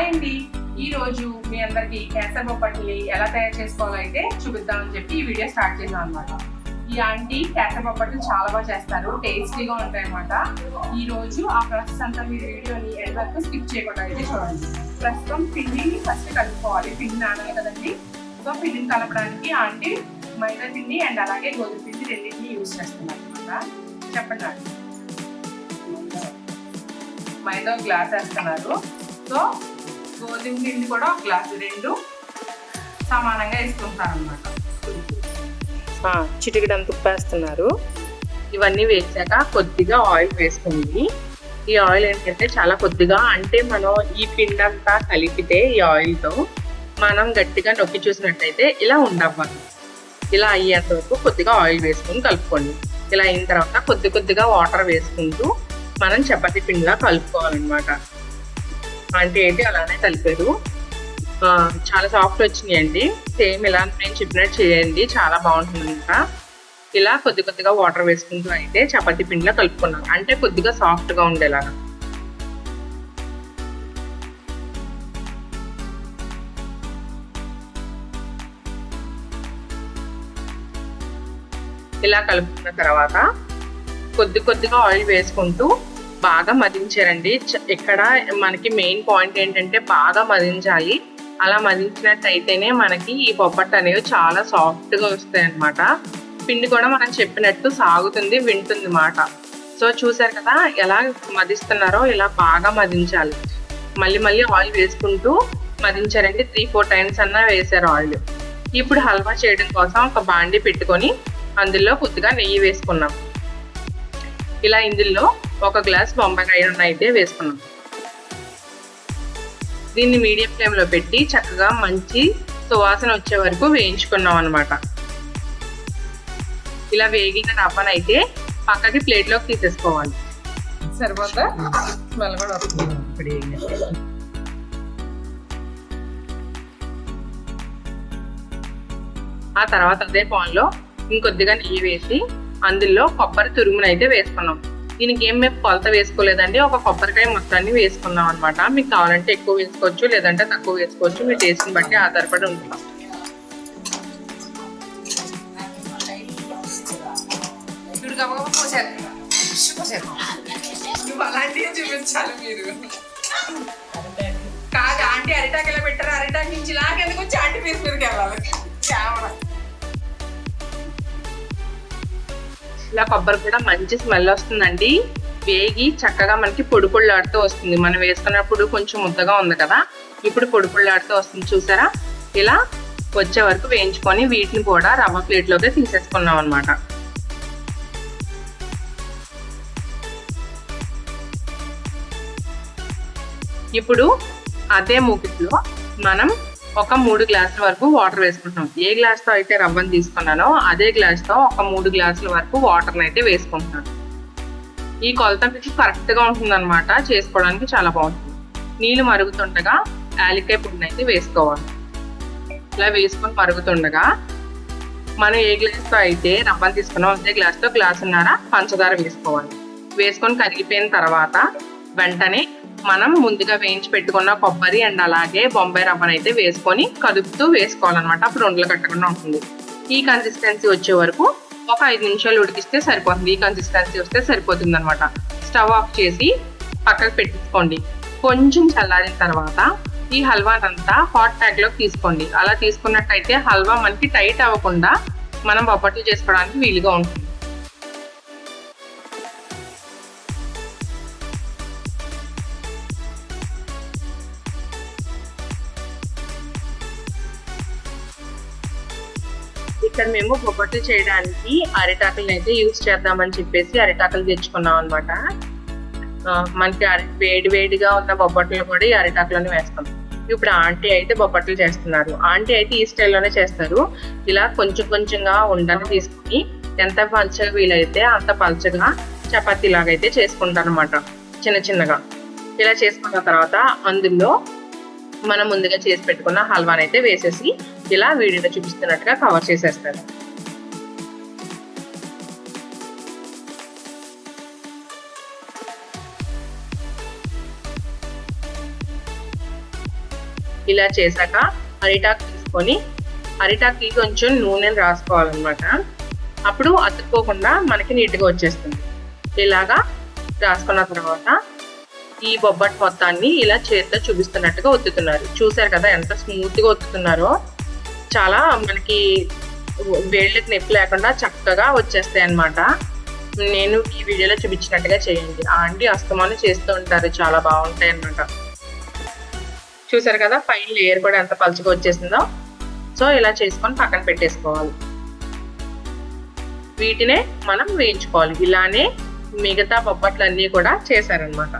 Hi అండి. ఈ రోజు మీ అందరికి కేసర్ బొప్పట్లి ఎలా తయారు చేసుకోవాలో అయితే చూపిద్దామని చెప్పి ఈ వీడియో స్టార్ట్ చేసాం అనమాట ఈ ఆంటీ కేసర్ బొప్పట్లు చాలా బాగా చేస్తారు. టేస్టీగా ఉంటాయి అనమాట ఈ రోజు ఆ ప్రాసెస్ అంతా మీరు వీడియోని ఎండ్ వరకు స్కిప్ చేయకుండా అయితే చూడండి. ప్రస్తుతం పిండిని ఫస్ట్ కలుపుకోవాలి. పిండి నానాలి కదండి. సో పిండిని కలపడానికి ఆంటీ మైదా పిండి అండ్ అలాగే గోధుమ పిండి రెండింటిని యూజ్ చేస్తున్నారు అనమాట చెప్పండి ఆంటీ. మైదా గ్లాస్ వేస్తున్నారు. సో గోధుమ పిండి కూడా ఒక గ్లాస్ రెండు సమానంగా వేసుకుంటారు అనమాట చిటికడంత ఉప్పు వేస్తున్నారు ఇవన్నీ వేసాక కొద్దిగా ఆయిల్ వేసుకుంది. ఈ ఆయిల్ ఏంటంటే చాలా కొద్దిగా అంటే మనం ఈ పిండి అంతా కలిపితే ఈ ఆయిల్తో మనం గట్టిగా నొక్కి చూసినట్టయితే ఇలా ఉండవ్వాలి ఇలా అయ్యేంత వరకు కొద్దిగా ఆయిల్ వేసుకొని కలుపుకోండి. ఇలా అయిన తర్వాత కొద్ది కొద్దిగా వాటర్ వేసుకుంటూ మనం చపాతీ పిండిలా కలుపుకోవాలన్నమాట. అంటే ఏంటి అలానే కలిపారు. చాలా సాఫ్ట్ వచ్చినాయండి. సేమ్ ఇలా నేను చెప్పినట్టు చేయండి. చాలా బాగుంటుంది ఇంకా. ఇలా కొద్ది కొద్దిగా వాటర్ వేసుకుంటూ అయితే చపాతీ పిండిలో కలుపుకున్నాను. అంటే కొద్దిగా సాఫ్ట్గా ఉండేలాగా. ఇలా కలుపుకున్న తర్వాత కొద్ది కొద్దిగా ఆయిల్ వేసుకుంటూ బాగా మదించారండి. చ- ఇక్కడ మనకి మెయిన్ పాయింట్ ఏంటంటే బాగా మదించాలి అలా మదించినట్టయితేనే మనకి ఈ బొబ్బట్టు అనేవి చాలా సాఫ్ట్గా వస్తాయి అనమాట పిండి కూడా మనం చెప్పినట్టు సాగుతుంది వింటుంది మాట. సో చూసారు కదా ఎలా మదిస్తున్నారో ఇలా బాగా మదించాలి. మళ్ళీ మళ్ళీ ఆయిల్ వేసుకుంటూ మదించారండి. త్రీ ఫోర్ టైమ్స్ అన్నా వేసారు ఆయిల్. ఇప్పుడు హల్వా చేయడం కోసం ఒక బాండి పెట్టుకొని అందులో కొద్దిగా నెయ్యి వేసుకున్నాం. ఇలా ఇందులో ఒక గ్లాస్ బొంబాయి అయితే వేసుకున్నాం. దీన్ని మీడియం ఫ్లేమ్లో పెట్టి చక్కగా మంచి సువాసన వచ్చే వరకు వేయించుకున్నాం అనమాట ఇలా వేగిన రవ్వనైతే పక్కకి ప్లేట్లోకి తీసేసుకోవాలి. సరిపోతా స్మెల్ కూడా వస్తుంది. ఆ తర్వాత అదే పాన్లో ఇంకొద్దిగా నెయ్యి వేసి అందులో కొబ్బరి తురుమునైతే వేసుకున్నాం. దీనికి ఏం మేము కొలత వేసుకోలేదండి. ఒక కొబ్బరికాయ మొత్తాన్ని వేసుకున్నాం అనమాట మీకు కావాలంటే ఎక్కువ వేసుకోవచ్చు లేదంటే తక్కువ వేసుకోవచ్చు. మీ టేస్ట్ని బట్టి ఆధారపడి ఉంటుంది అలాంటివి చూపించాలి మీరు? కాదు ఆంటీ అరిటాక్ ఎలా పెట్టారు? అరిటాకి నుంచి లాగెందుకు వచ్చి ఆంటీ పీస్ మీదకి వెళ్ళాలి? కేవలం ఇలా కొబ్బరి కూడా మంచి స్మెల్ వస్తుందండి. వేగి చక్కగా మనకి పొడి పొళ్ళాడుతూ వస్తుంది. మనం వేసుకున్నప్పుడు కొంచెం ముద్దగా ఉంది కదా? ఇప్పుడు పొడి పొళ్ళాడుతూ వస్తుంది. చూసారా? ఇలా వచ్చే వరకు వేయించుకొని వీటిని కూడా రవ్వ ప్లేట్లోకి తీసేసుకున్నాం అనమాట ఇప్పుడు అదే మూకిట్లో మనం ఒక మూడు గ్లాసుల వరకు వాటర్ వేసుకుంటున్నాం. ఏ గ్లాస్తో అయితే రవ్వను తీసుకున్నానో అదే గ్లాస్తో ఒక మూడు గ్లాసుల వరకు వాటర్ని అయితే వేసుకుంటున్నాను. ఈ కొలత మీకు కరెక్ట్గా ఉంటుందన్నమాట. చేసుకోవడానికి చాలా బాగుంటుంది. నీళ్ళు మరుగుతుండగా యాలికాయ పొడిని అయితే వేసుకోవాలి. ఇలా వేసుకొని మరుగుతుండగా మనం ఏ గ్లాస్తో అయితే రవ్వను తీసుకున్నాం అదే గ్లాస్తో గ్లాసున్నర పంచదార వేసుకోవాలి. వేసుకొని కరిగిపోయిన తర్వాత వెంటనే మనం ముందుగా వేయించి పెట్టుకున్న కొబ్బరి అండ్ అలాగే బొంబాయి రవ్వను అయితే వేసుకొని కదుపుతూ వేసుకోవాలన్నమాట. అప్పుడు ఉండలు కట్టకుండా ఉంటుంది. ఈ కన్సిస్టెన్సీ వచ్చే వరకు ఒక ఐదు నిమిషాలు ఉడికిస్తే సరిపోతుంది. ఈ కన్సిస్టెన్సీ వస్తే సరిపోతుంది అనమాట స్టవ్ ఆఫ్ చేసి పక్కకు పెట్టించుకోండి. కొంచెం చల్లారిన తర్వాత ఈ హల్వానంతా హాట్ ప్యాక్లోకి తీసుకోండి. అలా తీసుకున్నట్టయితే హల్వా మనకి టైట్ అవ్వకుండా మనం బొబ్బట్లు చేసుకోవడానికి వీలుగా ఉంటుంది. ఇక్కడ మేము బొబ్బట్లు చేయడానికి అరిటాకులను అయితే యూజ్ చేద్దామని చెప్పేసి అరిటాకులు తెచ్చుకున్నాం అనమాట మనకి అరి వేడి వేడిగా ఉన్న బొబ్బట్లు కూడా ఈ అరిటాకులను వేస్తాం. ఇప్పుడు ఆంటీ అయితే బొబ్బట్లు చేస్తున్నారు. ఆంటీ అయితే ఈ స్టైల్లోనే చేస్తారు. ఇలా కొంచెం కొంచెంగా ఉండని తీసుకుని ఎంత పలచగా వీలైతే అంత పలచగా చపాతీ లాగైతే చేసుకుంటారు అనమాట చిన్న చిన్నగా. ఇలా చేసుకున్న తర్వాత అందులో మనం ముందుగా చేసి పెట్టుకున్న హల్వాని అయితే వేసేసి ఇలా వీడియోలో చూపిస్తున్నట్టుగా కవర్ చేసేస్తారు. ఇలా చేశాక అరిటాకు తీసుకొని అరిటాకుకి కొంచెం నూనెను రాసుకోవాలన్నమాట. అప్పుడు అతుక్కోకుండా మనకి నీట్గా వచ్చేస్తుంది. ఇలాగా రాసుకున్న తర్వాత ఈ బొబ్బట్ మొత్తాన్ని ఇలా చేతితో చూపిస్తున్నట్టుగా ఒత్తుతున్నారు. చూసారు కదా ఎంత స్మూత్గా ఒత్తుతున్నారో? చాలా మనకి వేళ్ళకి నొప్పి లేకుండా చక్కగా వచ్చేస్తాయి అన్నమాట నేను ఈ వీడియోలో చూపించినట్టుగా చేయండి. ఆంటీ అస్తమాను చేస్తూ ఉంటారు. చాలా బాగుంటాయి అన్నమాట చూసారు కదా పైన లేయర్ కూడా ఎంత పలుచగా వచ్చేసిందో? సో ఇలా చేసుకొని పక్కన పెట్టేసుకోవాలి. వీటినే మనం వేయించుకోవాలి. ఇలానే మిగతా బొబ్బట్లన్నీ కూడా చేశారనమాట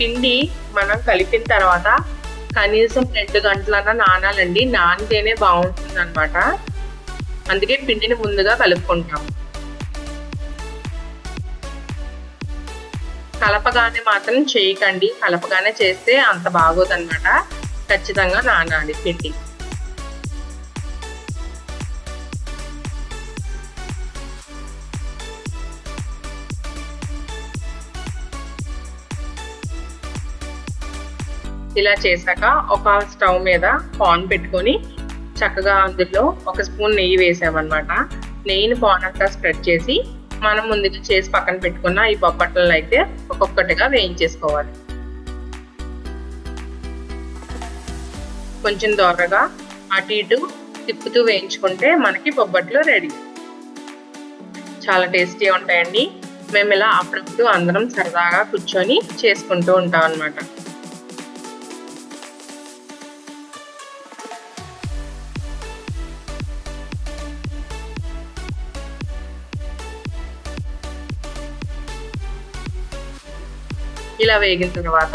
పిండి మనం కలిపిన తర్వాత కనీసం రెండు గంటలన్నా నానాలండి. నానితేనే బాగుంటుంది అనమాట అందుకే పిండిని ముందుగా కలుపుకుంటాం. కలపగానే మాత్రం చేయకండి. కలపగానే చేస్తే అంత బాగోదన్నమాట. ఖచ్చితంగా నానాలి పిండి. ఇలా చేశాక ఒక స్టవ్ మీద పాన్ పెట్టుకొని చక్కగా అందులో ఒక స్పూన్ నెయ్యి వేసామన్నమాట. నెయ్యిని పాన్ అంతా స్ప్రెడ్ చేసి మనం ముందుగా చేసి పక్కన పెట్టుకున్న ఈ బొబ్బట్లను అయితే ఒక్కొక్కటిగా వేయించేసుకోవాలి. కొంచెం దోరగా అటు ఇటు తిప్పుతూ వేయించుకుంటే మనకి బొబ్బట్లు రెడీ. చాలా టేస్టీ ఉంటాయండి. మేము ఇలా అప్పుడప్పుడు అందరం సరదాగా కూర్చొని చేసుకుంటూ ఉంటాం అన్నమాట ఇలా వేగిన తర్వాత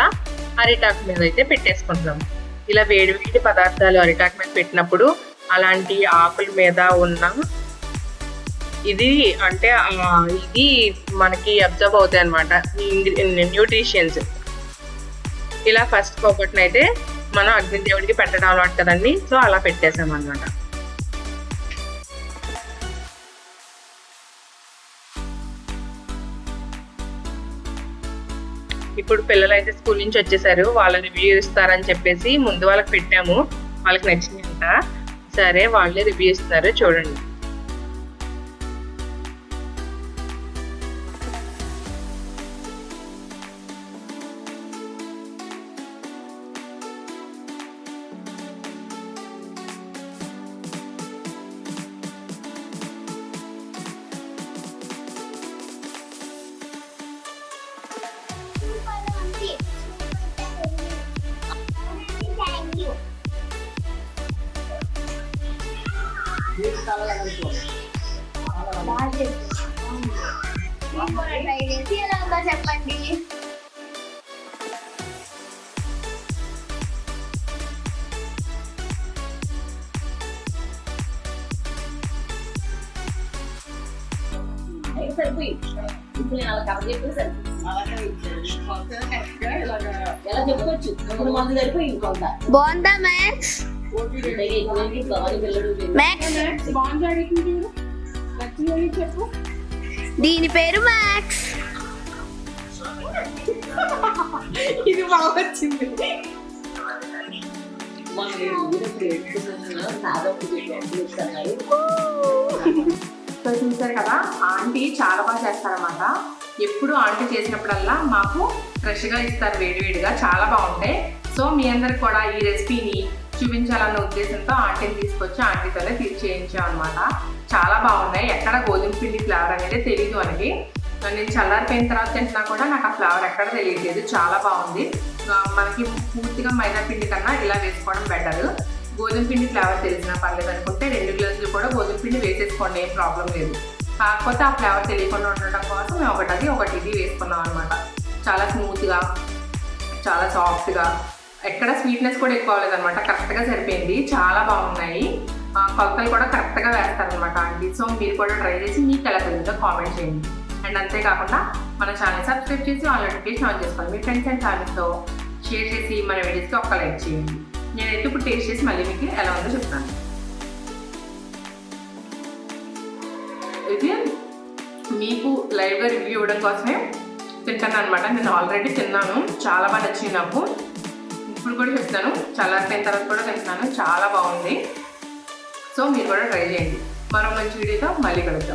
అరిటాకు మీద అయితే పెట్టేసుకుంటున్నాం. ఇలా వేడి వేడి పదార్థాలు అరిటాకు మీద పెట్టినప్పుడు అలాంటి ఆకుల మీద ఉన్న ఇది అంటే ఇది మనకి అబ్జర్వ్ అవుతాయి అనమాట న్యూట్రిషియన్స్ ఇలా ఫస్ట్ పొగట్టునైతే అయితే మనం అగ్నిదేవుడికి పెట్టడం అలవాటు కదండి. సో అలా పెట్టేసాం అనమాట ఇప్పుడు పిల్లలు అయితే స్కూల్ నుంచి వచ్చేసారు. వాళ్ళ రివ్యూ ఇస్తారని చెప్పేసి ముందు వాళ్ళకి పెట్టాము. వాళ్ళకి నచ్చిందంట. సరే వాళ్ళే రివ్యూ ఇస్తున్నారు చూడండి. చెప్పండి సరిపోయి ఇప్పుడు నేను అలా చెప్పి సరిపోయి ఎలా సరిపోయి బాగుందా మ్యాక్స్? దీని పేరు మ్యాక్స్ ఇది బాగా వచ్చింది. మన నాదొకటి చెప్పారు సో చూసారు కదా ఆంటీ చాలా బాగా చేస్తారన్నమాట. ఎప్పుడు ఆంటీ చేసినప్పుడల్లా మాకు ఫ్రెష్గా ఇస్తారు వేడివేడిగా. చాలా బాగుంటాయి. సో మీ అందరికి కూడా ఈ రెసిపీని చూపించాలన్న ఉద్దేశంతో ఆంటీని తీసుకొచ్చి ఆంటీతోనే తీర్చి చేయించాం అనమాట చాలా బాగున్నాయి. ఎక్కడ గోధుమ పిండి ఫ్లేవర్ అనేది తెలియదు మనకి నేను చల్లారిపోయిన తర్వాత తింటున్నా కూడా నాకు ఆ ఫ్లేవర్ ఎక్కడ తెలియట్లేదు. చాలా బాగుంది. మనకి పూర్తిగా మైదా పిండి కన్నా ఇలా వేసుకోవడం బెటర్ గోధుమ పిండి ఫ్లేవర్ తెలిసినా పర్లేదు అనుకుంటే రెండు గ్లాసులు కూడా గోధుమ పిండి వేసేసుకోండి ఏం ప్రాబ్లం లేదు. కాకపోతే ఆ ఫ్లేవర్ తెలియకుండా ఉండటం కోసం మేము ఒకటి అది ఒకటి ఇది వేసుకున్నాం అనమాట చాలా స్మూత్గా చాలా సాఫ్ట్గా ఎక్కడ స్వీట్నెస్ కూడా ఎక్కువ అవ్వలేదన్నమాట కరెక్ట్గా సరిపోయింది. చాలా బాగున్నాయి. కొలతలు కూడా కరెక్ట్గా వేస్తారనమాట ఆంటీ. సో మీరు కూడా ట్రై చేసి మీకు ఎలా కుదిరిందో కామెంట్ చేయండి. అండ్ అంతేకాకుండా మన ఛానల్ సబ్స్క్రైబ్ చేసి ఆల్ నోటిఫికేషన్ ఆన్ చేసుకోండి. మీ ఫ్రెండ్స్ అండ్ ఫ్యామిలీతో షేర్ చేసి మన వీడియోస్కి ఒక్క లైక్ చేయండి. నేనైతే ఇప్పుడు టేస్ట్ చేసి మళ్ళీ మీకు ఎలా ఉందో చెప్తాను. ఇది మీకు లైవ్గా రివ్యూ ఇవ్వడం కోసమే తింటాను అనమాట. నేను ఆల్రెడీ తిన్నాను. చాలా బాగా నచ్చింది నాకు. ఇప్పుడు కూడా చెప్తాను చల్లారిపోయిన తర్వాత కూడా తింటున్నాను చాలా బాగుంది. సో మీరు కూడా ట్రై చేయండి. మరో మంచి వీడియోతో మళ్ళీ కలుద్దాం.